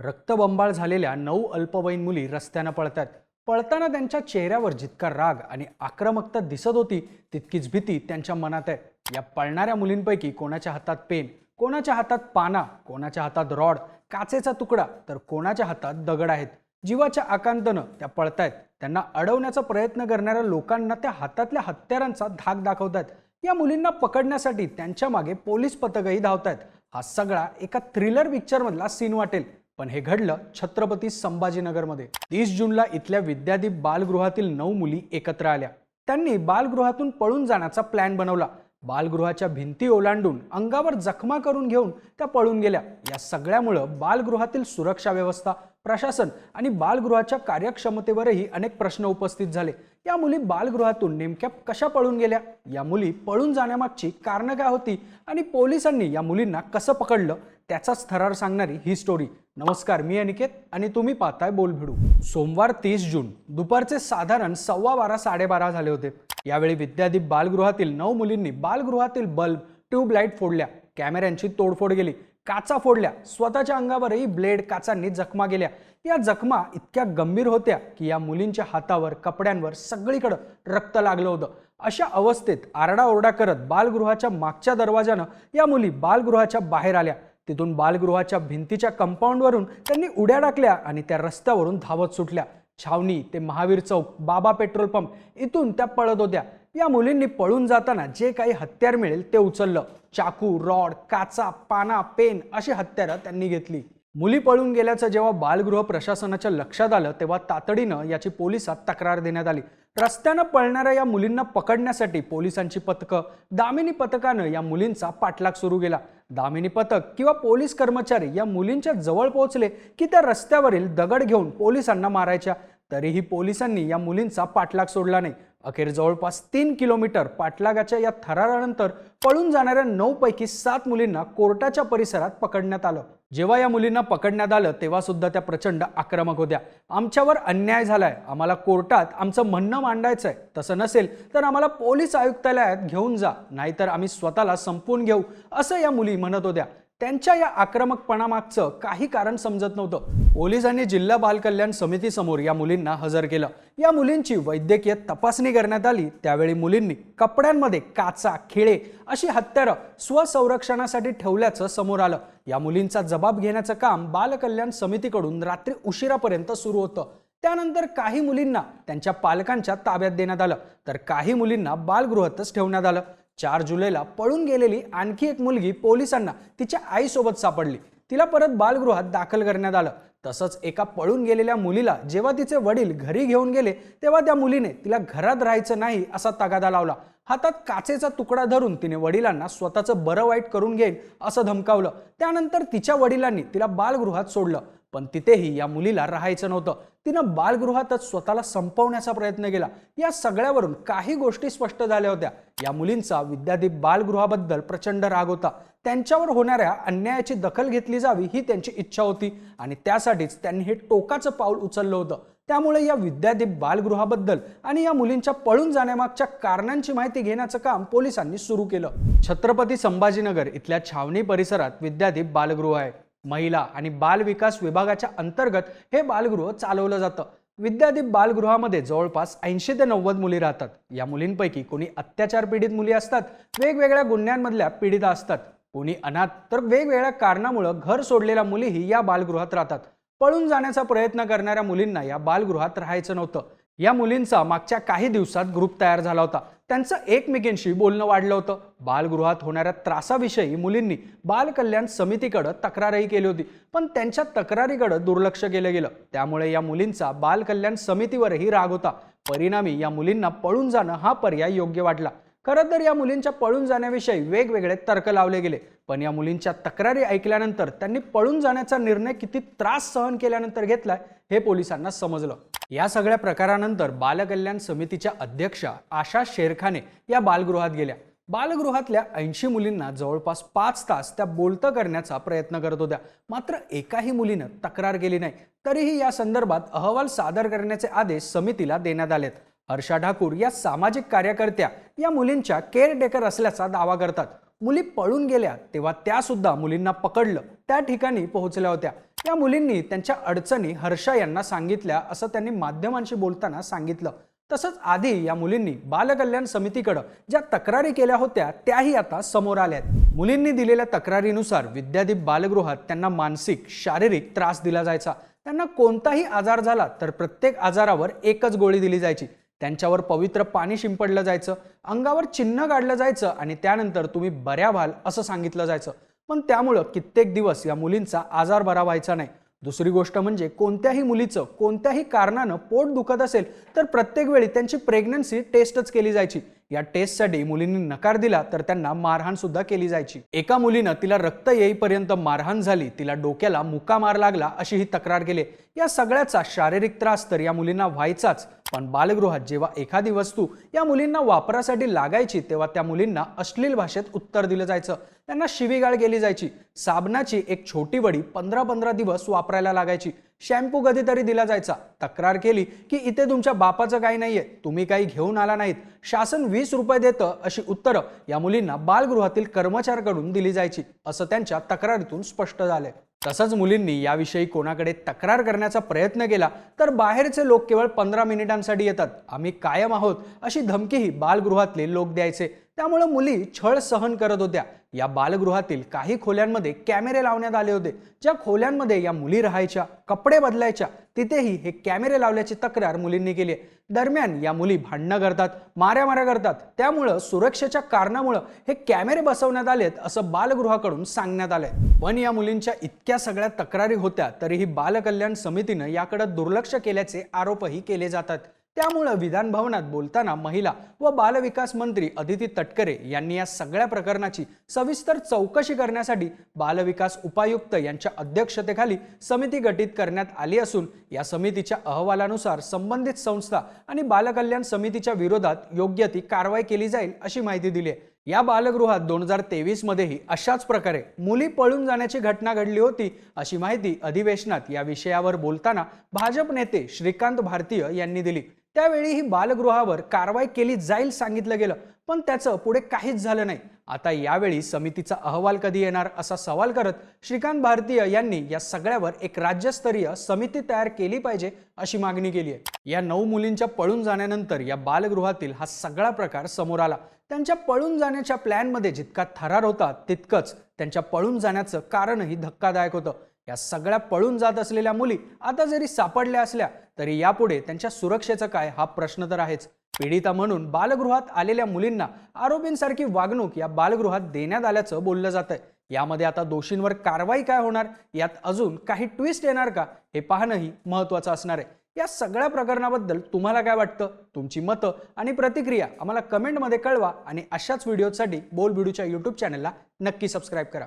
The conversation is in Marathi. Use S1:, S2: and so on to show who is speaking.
S1: रक्तबंबाळ झालेल्या नऊ अल्पवयीन मुली रस्त्यानं पळतात. पळताना त्यांच्या चेहऱ्यावर जितका राग आणि आक्रमकता दिसत होती तितकीच भीती त्यांच्या मनात आहे. या पळणाऱ्या मुलींपैकी कोणाच्या हातात पेन कोणाच्या हातात पाना कोणाच्या हातात रॉड काचेचा तुकडा तर कोणाच्या हातात दगड आहेत? जीवाच्या आकांतनं त्या पळतायत. त्यांना अडवण्याचा प्रयत्न करणाऱ्या लोकांना त्या हातातल्या हत्यारांचा धाक दाखवतात या मुलींना पकडण्यासाठी त्यांच्या मागे पोलीस पथकही धावतायत. हा सगळा एका थ्रिलर पिक्चरमधला सीन वाटेल. पण हे घडलं छत्रपती संभाजीनगरमध्ये. तीस जूनला इथल्या विद्यादीप बालगृहातील नऊ मुली एकत्र आल्या. त्यांनी बालगृहातून पळून जाण्याचा प्लॅन बनवला. बालगृहाच्या भिंती ओलांडून अंगावर जखमा करून घेऊन त्या पळून गेल्या. या सगळ्यामुळं बालगृहातील सुरक्षा व्यवस्था प्रशासन आणि बालगृहाच्या कार्यक्षमतेवरही अनेक प्रश्न उपस्थित झाले. या मुली बालगृहातून नेमक्या कशा पळून गेल्या? या मुली पळून जाण्यामागची कारणं काय होती? आणि पोलिसांनी या मुलींना कसं पकडलं? त्याचाच थरार सांगणारी ही स्टोरी नमस्कार मी अनिकेत आणि तुम्ही पाहताय बोलभिडू सोमवार तीस जून दुपारचे साधारण सव्वा बारा साडेबारा झाले होते. यावेळी विद्यादीप बालगृहातील नऊ मुलींनी बालगृहातील बल्ब ट्यूबलाईट फोडल्या. कॅमेऱ्यांची तोडफोड गेली काचा फोडल्या. स्वतःच्या अंगावरही ब्लेड काचांनी जखमा गेल्या. या जखमा इतक्या गंभीर होत्या की या मुलींच्या हातावर कपड्यांवर सगळीकडं रक्त लागलं होतं. अशा अवस्थेत आरडाओरडा करत बालगृहाच्या मागच्या दरवाजानं या मुली बालगृहाच्या बाहेर आल्या. तिथून बालगृहाच्या भिंतीच्या कंपाऊंडवरून त्यांनी उड्या टाकल्या आणि त्या रस्त्यावरून धावत सुटल्या. छावणी ते महावीर चौक बाबा पेट्रोल पंप इथून त्या पळत होत्या. या मुलींनी पळून जाताना जे काही हत्यार मिळेल ते उचललं. चाकू रॉड काचा पाना पेन अशी हत्यारं त्यांनी घेतली. मुली पळून गेल्याचं जेव्हा बालगृह प्रशासनाच्या लक्षात आलं तेव्हा तातडीनं याची पोलिसात तक्रार देण्यात आली. रस्त्यानं पळणाऱ्या या मुलींना पकडण्यासाठी पोलिसांची पथकं दामिनी पथकानं या मुलींचा पाठलाग सुरू केला. दामिनी पथक किंवा पोलीस कर्मचारी या मुलींच्या जवळ पोहोचले की त्या रस्त्यावरील दगड घेऊन पोलिसांना मारायच्या. तरीही पोलिसांनी या मुलींचा पाठलाग सोडला नाही. अखेर जवळपास तीन किलोमीटर पाठलागाच्या या थरारानंतर पळून जाणाऱ्या नऊ पैकी सात मुलींना कोर्टाच्या परिसरात पकडण्यात आलं. जेव्हा या मुलींना पकडण्यात आलं तेव्हा सुद्धा त्या प्रचंड आक्रमक होत्या. आमच्यावर अन्याय झालाय. आम्हाला कोर्टात आमचं म्हणणं मांडायचंय. तसं नसेल तर आम्हाला पोलीस आयुक्तालयात घेऊन जा. नाहीतर आम्ही स्वतःला संपवून घेऊ असं या मुली म्हणत होत्या. त्यांच्या या आक्रमकपणामागचं काही कारण समजत नव्हतं. पोलिसांनी जिल्हा बालकल्याण समितीसमोर या मुलींना हजर केलं. या मुलींची वैद्यकीय तपासणी करण्यात आली. त्यावेळी मुलींनी कपड्यांमध्ये काचा खिळे अशी हत्यारं स्वसंरक्षणासाठी ठेवल्याचं समोर आलं. या मुलींचा जबाब घेण्याचं काम बालकल्याण समितीकडून रात्री उशिरापर्यंत सुरू होतं. त्यानंतर काही मुलींना त्यांच्या पालकांच्या ताब्यात देण्यात आलं. तर काही मुलींना बालगृहातच ठेवण्यात आलं. चार जुलैला पळून गेलेली आणखी एक मुलगी पोलिसांना तिच्या आईसोबत सापडली. तिला परत बालगृहात दाखल करण्यात आलं. तसंच एका पळून गेलेल्या मुलीला जेव्हा तिचे वडील घरी घेऊन गेले तेव्हा त्या मुलीने तिला घरात राहायचं नाही असा तगादा लावला. हातात काचेचा तुकडा धरून तिने वडिलांना स्वतःचं बरं वाईट करून घेईन असं धमकावलं. त्यानंतर तिच्या वडिलांनी तिला बालगृहात सोडलं. पण तिथेही या मुलीला राहायचं नव्हतं. तिनं बालगृहातच स्वतःला संपवण्याचा प्रयत्न केला. या सगळ्यावरून काही गोष्टी स्पष्ट झाल्या होत्या. या मुलींचा विद्यादीप बालगृहाबद्दल प्रचंड राग होता. त्यांच्यावर होणाऱ्या अन्यायाची दखल घेतली जावी ही त्यांची इच्छा होती आणि त्यासाठीच त्यांनी हे टोकाचं पाऊल उचललं होतं. त्यामुळे या विद्यादीप बालगृहाबद्दल आणि या मुलींच्या पळून जाण्यामागच्या कारणांची माहिती घेण्याचं काम पोलिसांनी सुरू केलं. छत्रपती संभाजीनगर इथल्या छावणी परिसरात विद्यादीप बालगृह आहे. महिला आणि बाल विकास विभागाच्या अंतर्गत हे बालगृह चालवलं जातं. विद्यादीप बालगृहामध्ये जवळपास ऐंशी ते नव्वद मुली राहतात. या मुलींपैकी कोणी अत्याचार पीडित मुली असतात वेगवेगळ्या गुन्ह्यांमधल्या पीडिता असतात. कोणी अनाथ तर वेगवेगळ्या कारणामुळं घर सोडलेल्या मुलीही या बालगृहात राहतात. पळून जाण्याचा प्रयत्न करणाऱ्या मुलींना या बालगृहात राहायचं नव्हतं. या मुलींचा मागच्या काही दिवसात ग्रुप तयार झाला होता. त्यांचं एकमेकींशी बोलणं वाढलं होतं. बालगृहात होणाऱ्या त्रासाविषयी मुलींनी बालकल्याण समितीकडं तक्रारही केली होती. पण त्यांच्या तक्रारीकडं दुर्लक्ष केलं गेलं. त्यामुळे या मुलींचा बालकल्याण समितीवरही राग होता. परिणामी या मुलींना पळून जाणं हा पर्याय योग्य वाटला. खरं तर या मुलींच्या पळून जाण्याविषयी वेगवेगळे तर्क लावले गेले. पण या मुलींच्या तक्रारी ऐकल्यानंतर त्यांनी पळून जाण्याचा निर्णय किती त्रास सहन केल्यानंतर घेतलाय हे पोलिसांना समजलं. या सगळ्या प्रकारानंतर बालकल्याण समितीच्या अध्यक्षा आशा शेरखाने या बालगृहात गेल्या. बालगृहातल्या ऐंशी मुलींना जवळपास पाच तास त्या बोलतं करण्याचा प्रयत्न करत होत्या. मात्र एकाही मुलीनं तक्रार केली नाही. तरीही या संदर्भात अहवाल सादर करण्याचे आदेश समितीला देण्यात आलेत. हर्षा ठाकूर या सामाजिक कार्यकर्त्या या मुलींच्या केअरटेकर असल्याचा दावा करतात. मुली पळून गेल्या तेव्हा त्या सुद्धा मुलींना पकडलं. त्या ठिकाणी पोहोचल्या होत्या. या मुलींनी त्यांच्या अडचणी हर्षा यांना सांगितल्या असं त्यांनी माध्यमांशी बोलताना सांगितलं. तसंच आधी या मुलींनी बालकल्याण समितीकडं ज्या तक्रारी केल्या होत्या त्याही आता समोर आल्या आहेत मुलींनी दिलेल्या तक्रारीनुसार विद्यादीप बालगृहात त्यांना मानसिक शारीरिक त्रास दिला जायचा. त्यांना कोणताही आजार झाला तर प्रत्येक आजारावर एकच गोळी दिली जायची. त्यांच्यावर पवित्र पाणी शिंपडलं जायचं अंगावर चिन्ह काढलं जायचं आणि त्यानंतर तुम्ही बऱ्या व्हाल असं सांगितलं जायचं. पण त्यामुळं कित्येक दिवस या मुलींचा आजार बरा व्हायचा नाही. दुसरी गोष्ट म्हणजे कोणत्याही मुलीचं कोणत्याही कारणानं पोट दुखत असेल तर प्रत्येक वेळी त्यांची प्रेग्नन्सी टेस्टच केली जायची. या टेस्टसाठी मुलींनी नकार दिला तर त्यांना मारहाण सुद्धा केली जायची. एका मुलीनं तिला रक्त येईपर्यंत मारहाण झाली तिला डोक्याला मुका मार लागला अशी ही तक्रार केली. या सगळ्याचा शारीरिक त्रास तर या मुलींना व्हायचाच पण बालगृहात जेव्हा एखादी वस्तू या मुलींना वापरासाठी लागायची तेव्हा त्या मुलींना अश्लील भाषेत उत्तर दिलं जायचं. त्यांना शिवीगाळ केली जायची. साबणाची एक छोटी वडी पंधरा पंधरा दिवस वापरायला लागायची. शॅम्पू कधीतरी दिला जायचा. तक्रार केली की इथे तुमच्या बापाचं काही नाहीये तुम्ही काही घेऊन आला नाहीत. शासन वीस रुपये देतं अशी उत्तरं या मुलींना बालगृहातील कर्मचाऱ्याकडून दिली जायची असं त्यांच्या तक्रारीतून स्पष्ट झालंय. तसंच मुलींनी याविषयी कोणाकडे तक्रार करण्याचा प्रयत्न केला तर बाहेरचे लोक केवळ पंधरा मिनिटांसाठी येतात. आम्ही कायम आहोत अशी धमकीही बालगृहातले लोक द्यायचे. त्यामुळे मुली छळ सहन करत होत्या. या बालगृहातील काही खोल्यांमध्ये कॅमेरे लावण्यात आले होते. ज्या खोल्यांमध्ये या मुली राहायच्या कपडे बदलायच्या तिथेही हे कॅमेरे लावल्याची तक्रार मुलींनी केली आहे. दरम्यान या मुली भांडणं करतात माऱ्या माऱ्या करतात. त्यामुळं सुरक्षेच्या कारणामुळं हे कॅमेरे बसवण्यात आलेत असं बालगृहाकडून सांगण्यात आलंय. पण या मुलींच्या इतक्या सगळ्या तक्रारी होत्या तरीही बालकल्याण समितीनं याकडे दुर्लक्ष केल्याचे आरोपही केले जातात. त्यामुळं विधान भवनात बोलताना महिला व बालविकास मंत्री अदिती तटकरे यांनी या सगळ्या प्रकरणाची सविस्तर चौकशी करण्यासाठी बालविकास उपायुक्त यांच्या अध्यक्षतेखाली समिती गठीत करण्यात आली असून या समितीच्या अहवालानुसार संबंधित संस्था आणि बालकल्याण समितीच्या विरोधात योग्य ती कारवाई केली जाईल अशी माहिती दिली आहे. या बालगृहात दोन हजार तेवीस मध्येही अशाच प्रकारे मुली पळून जाण्याची घटना घडली होती अशी माहिती अधिवेशनात या विषयावर बोलताना भाजप नेते श्रीकांत भारतीय यांनी दिली. त्यावेळी ही बालगृहावर कारवाई केली जाईल सांगितलं गेलं पण त्याचं पुढे काहीच झालं नाही. आता यावेळी समितीचा अहवाल कधी येणार असा सवाल करत श्रीकांत भारतीय यांनी या सगळ्यावर एक राज्यस्तरीय समिती तयार केली पाहिजे अशी मागणी केली आहे. या नऊ मुलींच्या पळून जाण्यानंतर या बालगृहातील हा सगळा प्रकार समोर आला. त्यांच्या पळून जाण्याच्या प्लॅनमध्ये जितका थरार होता तितकंच त्यांच्या पळून जाण्याचं कारणही धक्कादायक होतं. या सगळ्या पळून जात असलेल्या मुली आता जरी सापडल्या असल्या तरी यापुढे त्यांच्या सुरक्षेचं काय हा प्रश्न तर आहेच. पीडिता म्हणून बालगृहात आलेल्या मुलींना आरोपींसारखी वागणूक या बालगृहात देण्यात आल्याचं बोललं जात आहे यामध्ये आता दोषींवर कारवाई काय होणार यात अजून काही ट्विस्ट येणार का हे पाहणंही महत्वाचं असणार आहे. या सगळ्या प्रकरणाबद्दल तुम्हाला काय वाटतं? तुमची मतं आणि प्रतिक्रिया आम्हाला कमेंटमध्ये कळवा आणि अशाच व्हिडिओसाठी बोल व्हिडिओच्या यूट्यूब चॅनलला नक्की सबस्क्राईब करा.